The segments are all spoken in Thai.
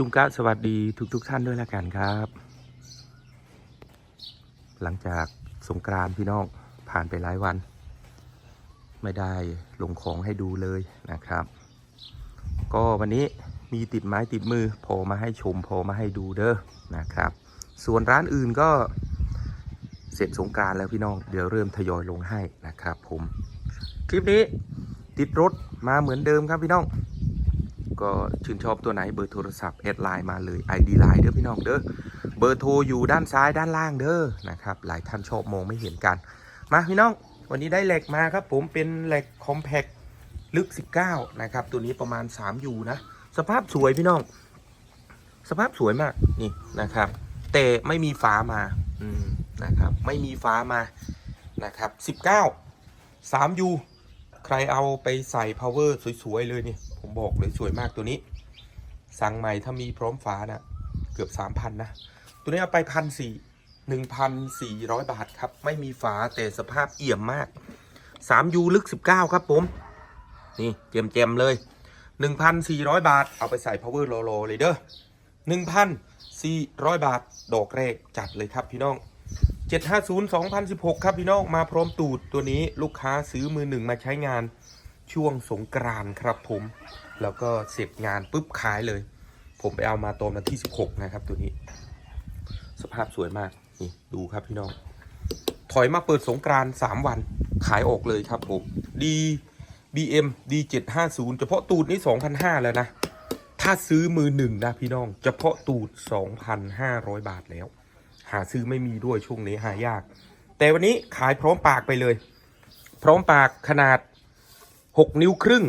จุงกะสวัสดีทุกๆท่านด้วยละกันครับ หลังจากสงกรานพี่น้องผ่านไปหลายวัน ไม่ได้ลงของให้ดูเลยนะครับ ก็วันนี้มีติดไม้ติดมือโผลมาให้ชมโผลมาให้ดูเด้อนะครับ ส่วนร้านอื่นก็เสร็จสงกรารแล้วพี่น้องเดี๋ยวเริ่มทยอยลงให้นะครับผม คลิปนี้ติดรถมาเหมือนเดิมครับพี่น้อง ก็ชื่นชอบตัวไหนเบอร์โทรศัพท์แอดไลน์มาเลย ID ไลน์เด้อพี่น้องเด้อเบอร์โทรอยู่ด้านซ้ายด้านล่างเด้อนะครับหลายท่านชอบมองไม่เห็นกัน มาพี่น้องวันนี้ได้เหล็กมาครับผมเป็นเหล็กคอมแพคลึก 19 นะครับ ตัวนี้ประมาณ3ยูนะ สภาพสวยพี่น้อง สภาพสวยมากนี่นะครับ แต่ไม่มีฝามาอืมนะครับ ไม่มีฝามานะครับ 19 3ยูใครเอาไปใส่ power สวย ๆ เลยนี่ ผมบอกเลยสวยมากตัวนี้ สั่งใหม่ถ้ามีพร้อมฝานะเกือบ3,000นะ ตัวนี้เอาไปพันสี่หนึ่งพันสี่ร้อยบาทครับ ไม่มีฝาแต่สภาพเอี่ยมมาก3ยูลึก19ครับผม นี่เจมเจมๆเลย1,400บาท เอาไปใส่ power โลโลเลยเด้อ1,400บาท ดอกแรกจัดเลยครับพี่น้อง750 2016ครับพี่น้อง มาพร้อมตูดตัวนี้ลูกค้าซื้อมือหนึ่งมาใช้งาน ช่วงสงกรานครับผม แล้วก็เสร็จงานปุ๊บขายเลย ผมไปเอามาตอนวันที่ 16 นะครับ ตัวนี้ สภาพสวยมากนี่ดูครับพี่น้อง ถอยมาเปิดสงกรานต์3วันขายออกเลยครับผม D BM D 750 เฉพาะตูดนี่2,500 แล้วนะ ถ้าซื้อมือหนึ่งนะพี่น้อง เฉพาะตูด 2,500 บาทแล้ว หาซื้อไม่มีด้วยช่วงนี้หายาก แต่วันนี้ขายพร้อมปากไปเลย พร้อมปากขนาด 6 นิ้วครึ่ง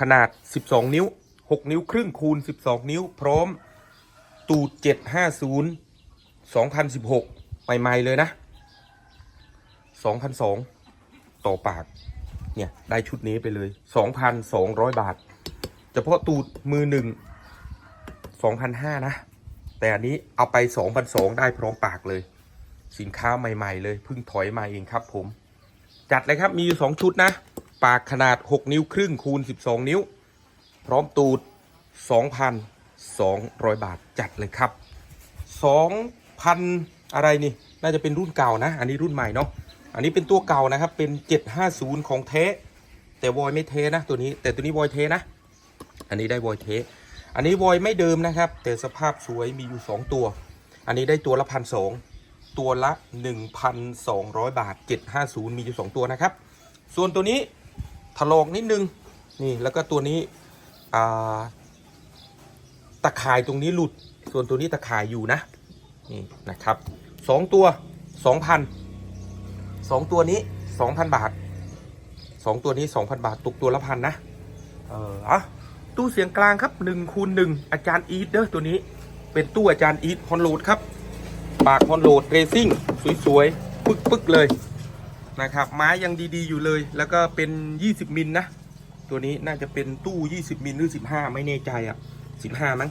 ขนาด 12 นิ้ว 6 นิ้วครึ่งคูณ 12 นิ้ว พร้อม ตูด 750 2016 ใหม่ๆเลยนะ2,200ต่อปาก เนี่ย ได้ชุดนี้ไปเลย 2,200 บาท เฉพาะตูดมือหนึ่ง2,500 นะ แต่อันนี้เอาไป 2,200 ได้พร้อมปากเลย สินค้าใหม่ ๆ เลย เพิ่งถอยมาเองครับผม จัดเลยครับ มีอยู่ 2 ชุดนะ ปากขนาด 6 นิ้วครึ่งคูณ 12 นิ้ว พร้อมตูด 2,200 บาทจัดเลยครับ 2,000 อะไรนี่ น่าจะเป็นรุ่นเก่านะ อันนี้รุ่นใหม่เนาะอันนี้เป็นตัวเก่านะครับ เป็น 750 ของเทแต่วอยไม่เทนะตัวนี้ แต่ตัวนี้วอยเทนะ อันนี้ได้วอยเท อันนี้วอยไม่เดิมนะครับ แต่สภาพสวยมีอยู่ 2 ตัว อันนี้ได้ตัวละพันสองตัวละ 1,200 บาท 750 มีอยู่ 2 ตัวนะครับ ส่วนตัวนี้ ถลอกนิดนึงนี่แล้วก็ตัวนี้ตะข่ายตรงนี้หลุด ส่วนตัวนี้ตะข่ายอยู่นะนี่นะครับสองตัว2,000สองตัวนี้2,000บาทสองตัวนี้2,000บาทตกตัวละพันนะเอออะตู้เสียงกลางครับ1คูณ1อาจารย์อีทเด้อตัวนี้เป็นตู้อาจารย์อีทฮอนโหลดครับ ปากฮอนโหลดเรซิ่งสวยๆ ปึ๊กๆเลย นะครับ ไม้ยังดีๆอยู่เลย แล้วก็เป็น 20 มิลนะ ตัวนี้น่าจะเป็นตู้ 20 มิลหรือ 15 ไม่แน่ใจอะ 15 มั้ง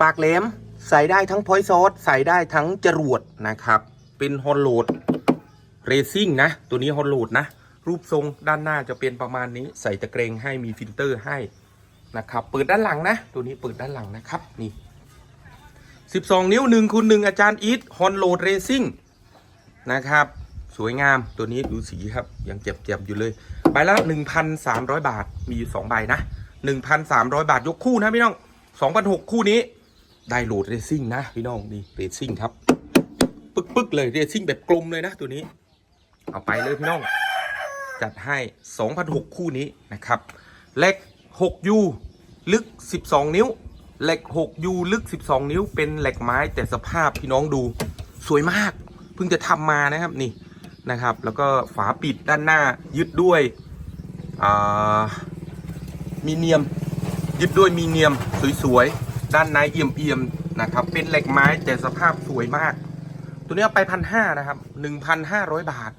ปากแหลมใส่ได้ทั้งพอยซอสใส่ได้ทั้งจรวดนะครับ เป็นฮอนโหลดเรซิ่งนะ ตัวนี้ฮอนโหลดนะ รูปทรงด้านหน้าจะเป็นประมาณนี้ ใส่ตะเกรงให้มีฟิลเตอร์ให้นะครับ เปิดด้านหลังนะ ตัวนี้เปิดด้านหลังนะครับ นี่ 12 นิ้ว1คูณ1อาจารย์อีทฮอนโหลดเรซิ่งนะครับ สวยงามตัวนี้ดูสีครับ ยังเจ็บๆอยู่เลย ใบละ 1,300 บาทมีอยู่2ใบนะ 1,300 บาทยกคู่นะพี่น้อง2,600 คู่นี้ ได้โหลดเรซิ่งนะพี่น้องนี่เรซิ่งครับ ปึ๊กๆเลยเรซิ่งแบบกลมเลยนะตัวนี้ เอาไปเลยพี่น้อง จัดให้ 2,600 คู่นี้นะครับเหล็ก 6U ลึก 12 นิ้วเหล็ก 6U ลึก 12 นิ้ว เป็นเหล็กไม้แต่สภาพพี่น้องดู สวยมาก เพิ่งจะทำมานะครับนี่ นะครับ แล้วก็ฝาปิดด้านหน้ายึดด้วยมีเนียม ยึดด้วยมีเนียมสวยๆ ด้านในเอี่ยมๆนะครับ เป็นเหล็กไม้แต่สภาพสวยมาก ตัวนี้ไปพันห้านะครับ1,500บาท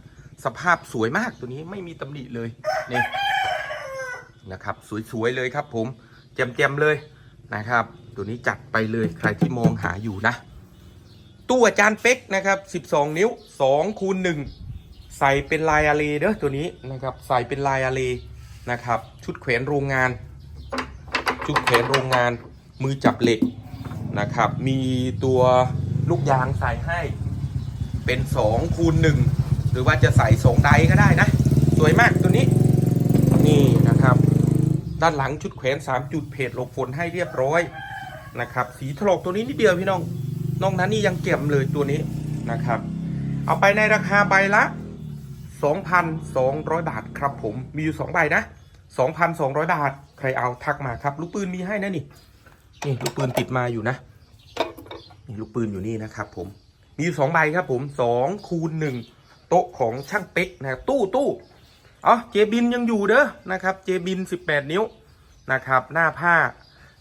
สภาพสวยมากตัวนี้ไม่มีตำหนิเลยนี่นะครับ สวยๆเลยครับ ผมแจ่มๆเลยนะครับ ตัวนี้จัดไปเลยใครที่มองหาอยู่นะตู้อาจารย์เป๊กนะครับ 12 นิ้ว2คูณ1 ใส่เป็นลายอาเลเด้อตัวนี้นะครับ ใส่เป็นลายอาเลนะครับ ชุดแขวนโรงงาน ชุดแขวนโรงงาน มือจับเหล็กนะครับ มีตัวลูกยางใส่ให้เป็น2คูณ1หรือว่าจะใส่2ไดก็ได้นะ สวยมากตัวนี้ นี่นะครับ ด้านหลังชุดแขวน3จุดเพจหลบฝนให้เรียบร้อยนะครับ สีถลอกตัวนี้นิดเดียวพี่น้องนอกนั้นนี่ยังเก็บเลยตัวนี้นะครับ เอาไปในราคาใบละ 2,200 บาทครับผมมีอยู่ 2 ใบนะ 2,200 บาท ใครเอาทักมาครับ ลูกปืนมีให้นะนี่ นี่ลูกปืนติดมาอยู่นะ นี่ลูกปืนอยู่นี่นะครับผม มีอยู่สองใบครับผมสองคูณหนึ่งโต๊ะของช่างเป๊กนะครับตู้ตู้อ๋อเจบินยังอยู่เด้อนะครับ เจบิน 18 นิ้วนะครับ หน้าผ้า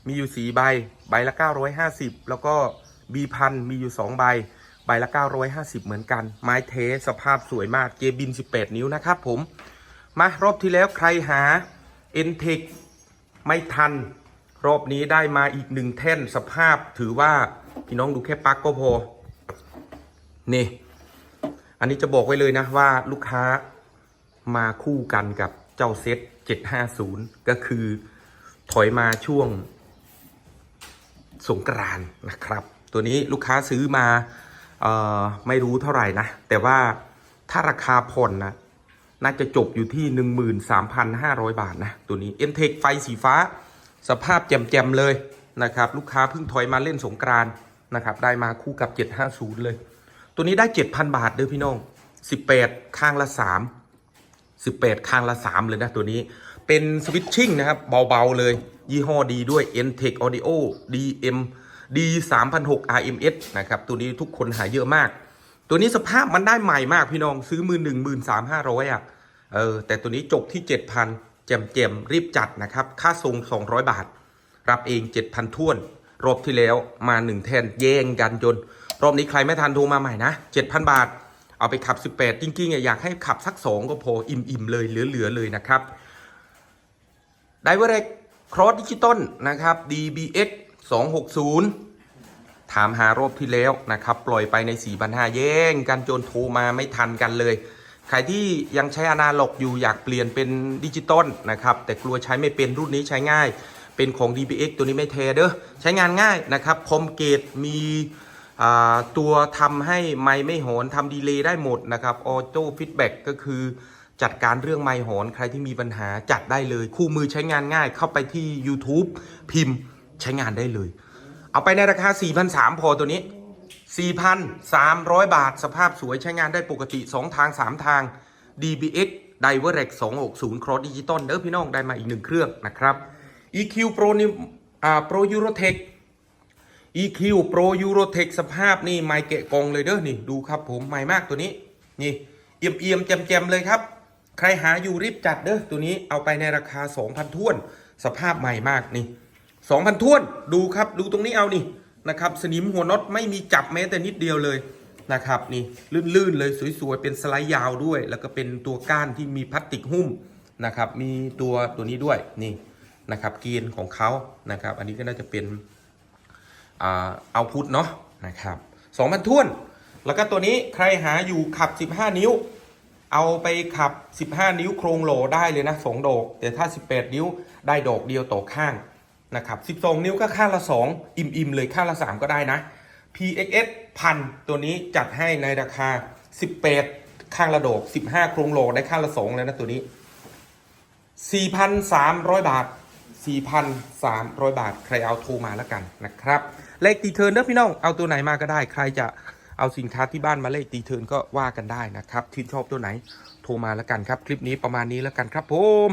มีอยู่สีใบ ใบละ 950 แล้วก็บีพันมีอยู่ 2 ใบ ใบละ 950 เหมือนกัน ไม้เทสภาพสวยมากเจบิน 18 นิ้วนะครับผม มารอบที่แล้วใครหา e n t e c ไม่ทัน รอบนี้ได้มาอีกหนึ่งแท่นสภาพถือว่า พี่น้องดูแค่ปลั๊กก็พอ นี่ อันนี้จะบอกไว้เลยนะว่าลูกค้ามาคู่กันกับเจ้าเซ็ต750 ก็คือถอยมาช่วงสงกรานนะครับ ตัวนี้ลูกค้าซื้อมา เอ่อไม่รู้เท่าไหร่นะ แต่ว่าถ้าราคาผ่อนนะน่าจะจบอยู่ที่ 13,500 บาทนะ ตัวนี้ n t e c ไฟสีฟ้า สภาพแจ่มๆเลยนะครับ ลูกค้าเพิ่งถอยมาเล่นสงกรานนะครับ ได้มาคู่กับ 750 เลย ตัวนี้ได้ 7,000 บาทเด้อพี่น้อง 18 ข้างละ 3 18 ข้างละ 3 เลยนะตัวนี้เป็นสวิตชิ่งนะครับ เบา ๆ เลย ยี่ห้อดีด้วย n t e c Audio DM D 3 0 0 RMS นะครับตัวนี้ทุกคนหาเยอะมาก ตัวนี้สภาพมันได้ใหม่มากพี่น้องซื้อมือหนึ่งหมื่นสามห้าร้อยอะเออแต่ตัวนี้จบที่เจ็ดพันแจมแจมรีบจัดนะครับ ค่าส่งสองร้อยบาท รับเองเจ็ดพันท่วน รอบที่แล้วมาหนึ่งแทนแย่งกันจน รอบนี้ใครไม่ทันโทรมาใหม่นะเจ็ดพันบาท เอาไปขับ18จริงๆอะอยากให้ขับสัก2ก็พออิ่มๆเลยเหลือๆเลยนะครับไดเวอร์เรกครอสดิจิตอลนะครับ DBX 260 ถามหารอบที่แล้วนะครับ ปล่อยไปใน 4 5 0 0แย่งกันจนโทรมาไม่ทันกันเลย ใครที่ยังใช้อนาล็อกอยู่อยากเปลี่ยนเป็นดิจิตอลนะครับ แต่กลัวใช้ไม่เป็นรุ่นนี้ใช้ง่าย เป็นของ DBX ตัวนี้ไม่เทเด้อใช้งานง่ายนะครับ คอมเกตมีตัวทำให้ไมค์ไม่หอนทำดีเลย์ได้หมดนะครับออโต้ฟีดแบ็กก็คือจัดการเรื่องไมค์หอน ใครที่มีปัญหาจัดได้เลย คู่มือใช้งานง่ายเข้าไปที่ YouTube พิมพ์ ใช้งานได้เลย เอาไปในราคา 4,300พอตัวนี้ 4,300 บาท สภาพสวยใช้งานได้ปกติ 2 ทาง 3 ทาง DBX Diverect 260 Cross Digital เด้อพี่น้องได้มาอีกหนึ่งเครื่องนะครับ EQ Pro นี่อ่า Pro Eurotech EQ Pro Eurotech สภาพนี่ไม่เกะกองเลยเด้อนี่ดูครับผมใหม่มากตัวนี้ นี่เอี่ยมเอี่ยมแจมแจมๆเลยครับ ใครหาอยู่รีบจัดเด้อตัวนี้เอาไปในราคา 2,000ท้วน สภาพใหม่มากนี่ 2,000ท้วนดูครับ ดูตรงนี้เอานี่นะครับ สนิมหัวน็อตไม่มีจับแม้แต่นิดเดียวเลยนะครับนี่ลื่นๆเลยสวยๆ เป็นสไลด์ยาวด้วย แล้วก็เป็นตัวก้านที่มีพลาสติกหุ้มนะครับมีตัวตัวนี้ด้วยนี่นะครับเกียนของเขานะครับ อันนี้ก็น่าจะเป็นเอาพุทเนาะนะครับ2,000ท้วน แล้วก็ตัวนี้ใครหาอยู่ขับ 15 นิ้ว เอาไปขับ 15 นิ้วโครงโหลได้เลยนะ2ดอก แต่ถ้า 18 นิ้วได้ดอกเดียวต่อข้าง นะครับ12 นิ้วก็ข้างละ 2 อิ่มๆ เลยข้างละ 3 ก็ได้นะ PXS พันตัวนี้จัดให้ในราคา 18 ข้างละดก 15 โครงโลได้ข้างละ2แล้วนะตัวนี้ 4,300 บาท 4,300 บาท ใครเอาโทรมาแล้วกันนะครับเลขตีเทิร์นเด้อพี่น้อง เอาตัวไหนมาก็ได้ ใครจะเอาสินค้าที่บ้านมาเลขตีเทิร์นก็ว่ากันได้นะครับที่ชอบตัวไหนโทรมาแล้วกันครับ คลิปนี้ประมาณนี้แล้วกันครับผม